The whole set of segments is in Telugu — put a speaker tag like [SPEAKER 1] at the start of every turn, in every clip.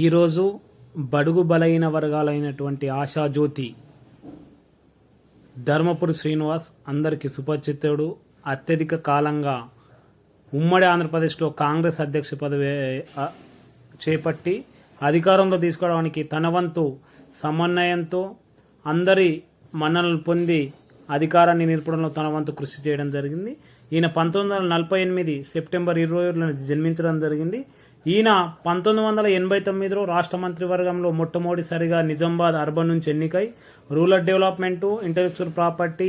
[SPEAKER 1] ఈరోజు బడుగు బలైన వర్గాలైనటువంటి ఆశాజ్యోతి ధర్మపురి శ్రీనివాస్ అందరికీ సుపరిచితుడు. అత్యధిక కాలంగా ఉమ్మడి ఆంధ్రప్రదేశ్లో కాంగ్రెస్ అధ్యక్ష పదవి చేపట్టి అధికారంలో తీసుకోవడానికి తన వంతు సమన్వయంతో అందరి మన్ననలు పొంది అధికారాన్ని నిలపడంలో తన వంతు కృషి చేయడం జరిగింది. ఈయన పంతొమ్మిది వందల నలభై ఎనిమిది సెప్టెంబర్ ఇరవై ఏడులో జన్మించడం జరిగింది. ఈయన పంతొమ్మిది వందల ఎనభై తొమ్మిదిలో రాష్ట్ర మంత్రివర్గంలో మొట్టమొదటిసారిగా నిజామాబాద్ అర్బన్ నుంచి ఎన్నికై rural development intellectual property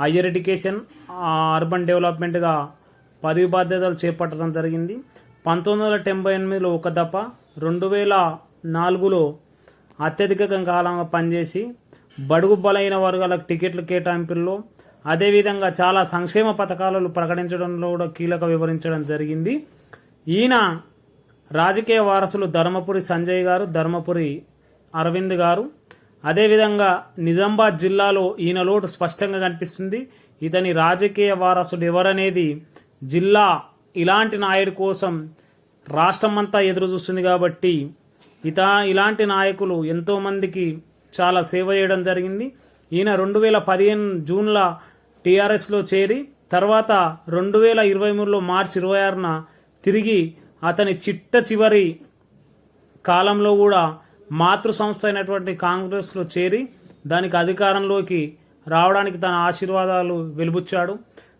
[SPEAKER 1] higher education urban డెవలప్మెంట్గా పదవి బాధ్యతలు చేపట్టడం జరిగింది. పంతొమ్మిది వందల తొంభై ఎనిమిదిలో ఒక దఫ రెండు వేల నాలుగులో అత్యధిక కాలంగా పనిచేసి బడుగు బలైన వర్గాలకు టికెట్లు కేటాయింపుల్లో అదేవిధంగా చాలా సంక్షేమ పథకాలను ప్రకటించడంలో కూడా కీలక వివరించడం జరిగింది. ఈయన రాజకీయ వారసులు ధర్మపురి సంజయ్ గారు ధర్మపురి అరవింద్ గారు. అదేవిధంగా నిజామాబాద్ జిల్లాలో ఈయన లోటు స్పష్టంగా కనిపిస్తుంది. ఇతని రాజకీయ వారసుడు ఎవరనేది జిల్లా ఇలాంటి నాయుడు కోసం రాష్ట్రమంతా ఎదురు చూస్తుంది కాబట్టి ఇత ఇలాంటి నాయకులు ఎంతోమందికి చాలా సేవ చేయడం జరిగింది. ఈయన రెండు వేల పదిహేను జూన్ల టీఆర్ఎస్లో చేరి తర్వాత రెండు వేల ఇరవై మూడులో మార్చి ఇరవై ఆరున తిరిగి అతని చిట్ట చివరి కాలంలో కూడా మాతృ సంస్థ అయినటువంటి కాంగ్రెస్లో చేరి దానికి అధికారంలోకి రావడానికి తన ఆశీర్వాదాలు వెలుబుచ్చాడు.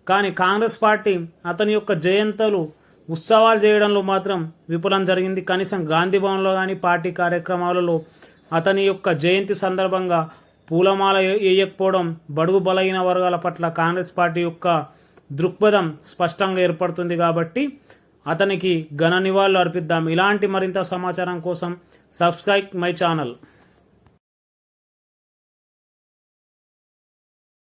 [SPEAKER 1] కానీ కాంగ్రెస్ పార్టీ అతని యొక్క జయంతులు ఉత్సవాలు చేయడంలో మాత్రం విఫలం జరిగింది. కనీసం గాంధీ భవన్లో కానీ పార్టీ కార్యక్రమాలలో అతని యొక్క జయంతి సందర్భంగా పూలమాల వేయకపోవడం బడుగు బలహీన వర్గాల పట్ల కాంగ్రెస్ పార్టీ యొక్క దృక్పథం స్పష్టంగా ఏర్పడుతుంది కాబట్టి అతనికి ఘన నివాళులు అర్పిద్దాం. ఇలాంటి మరింత సమాచారం కోసం సబ్స్క్రైబ్ మై ఛానల్.